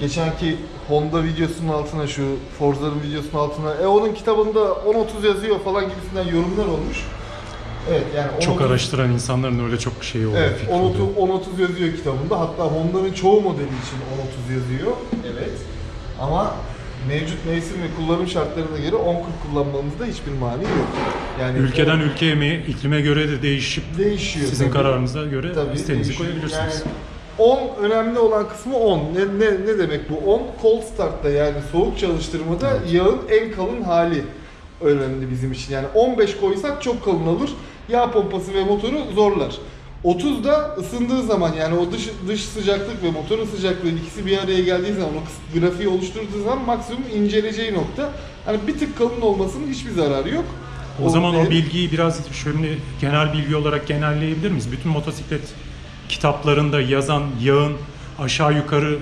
geçenki Honda videosunun altına şu Forza'nın videosunun altına e onun kitabında 10-30 yazıyor falan gibisinden yorumlar olmuş. Evet yani Çok 10-30 araştıran insanların öyle çok şeyi oluyor. Evet, fikri oluyor. 10-30 yazıyor kitabında. Hatta Honda'nın çoğu modeli için 10-30 yazıyor. Evet. Ama mevcut mevsim ve kullanım şartlarına göre 10-40 kullanmamızda hiçbir mani yok. Yani Ülkeden ülkeye mi, iklime göre de değişip değişiyor. sizin tabii. kararınıza göre Tabii istediğinizi değişiyor. koyabilirsiniz. Yani 10 önemli olan kısmı 10. Ne, ne, ne demek bu 10? Cold start'ta yani soğuk çalıştırmada yağın en kalın hali önemli bizim için. Yani 15 koysak çok kalın olur. Yağ pompası ve motoru zorlar. 30 da ısındığı zaman yani o dış, dış sıcaklık ve motorun sıcaklığı ikisi bir araya geldiği zaman o grafiği oluşturduğu zaman maksimum inceleyeceği nokta. Hani bir tık kalın olmasının hiçbir zararı yok. O zaman o değer- bilgiyi biraz şöyle genel bilgi olarak genelleyebilir miyiz? Bütün motosiklet kitaplarında yazan yağın aşağı yukarı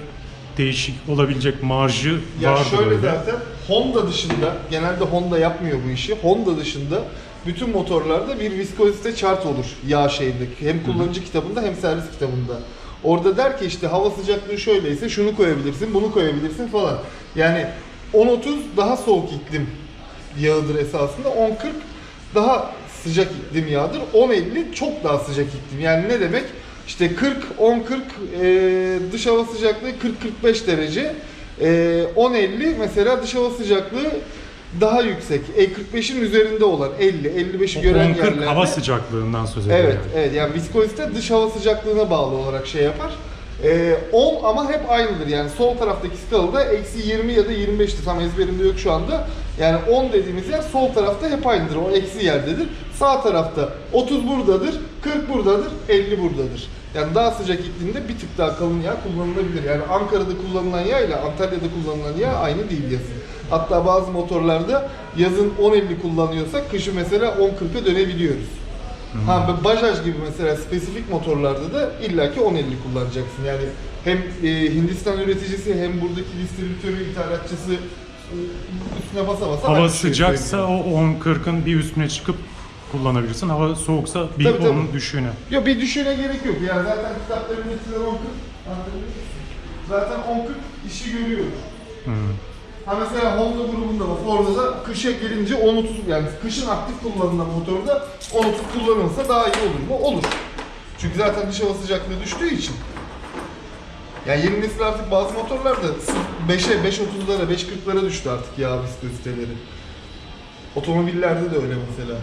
değişik olabilecek marjı Ya vardır şöyle öyle. zaten Honda dışında genelde Honda yapmıyor bu işi. Honda dışında bütün motorlarda bir viskozite chart olur yağ şeyindeki. Hem kullanıcı kitabında hem servis kitabında. Orada der ki işte hava sıcaklığı şöyleyse şunu koyabilirsin, bunu koyabilirsin falan. Yani 10-30 daha soğuk iklim yağıdır esasında. 10-40 daha sıcak iklim yağdır. 10-50 çok daha sıcak iklim. Yani ne demek? İşte 40, 10-40 e, dış hava sıcaklığı 40-45 derece. E, 10-50 mesela dış hava sıcaklığı daha yüksek. E 45'in üzerinde olan 50, 55'i gören 10-40 yerlerde. hava sıcaklığından söz ediyor. Evet, yani. evet. Yani viskozite dış hava sıcaklığına bağlı olarak şey yapar. Ee, 10 ama hep aynıdır yani sol taraftaki skalada eksi 20 ya da 25'tir tam ezberimde yok şu anda. Yani 10 dediğimiz yer sol tarafta hep aynıdır o eksi yerdedir. Sağ tarafta 30 buradadır, 40 buradadır, 50 buradadır. Yani daha sıcak iklimde bir tık daha kalın yağ kullanılabilir. Yani Ankara'da kullanılan yağ ile Antalya'da kullanılan yağ aynı değil yazın. Hatta bazı motorlarda yazın 10-50 kullanıyorsak kışın mesela 10-40'a dönebiliyoruz. Ha ve Bajaj gibi mesela spesifik motorlarda da illaki 1050 kullanacaksın. Yani hem e, Hindistan üreticisi hem buradaki distribütörü, ithalatçısı e, üstüne basa basa Hava aynı şeyi sıcaksa söylüyor. o 10-40'ın bir üstüne çıkıp kullanabilirsin. Hava soğuksa bir Tabii, tabii. onun düşüğüne. Yok bir düşüğüne gerek yok. Yani zaten kitapların üretilen 1040 anlatabiliyor muyum? Zaten 1040 işi görüyor. Hmm. Ha mesela Honda grubunda da Ford'da kışa gelince 1030 yani kışın aktif kullanılan motorda 1030 kullanılsa daha iyi olur mu? Olur. Çünkü zaten dış hava sıcaklığı düştüğü için. Yani yeni nesil artık bazı motorlarda 5'e, 5.30'lara, 5.40'lara düştü artık yağ viskoziteleri. Otomobillerde de öyle mesela.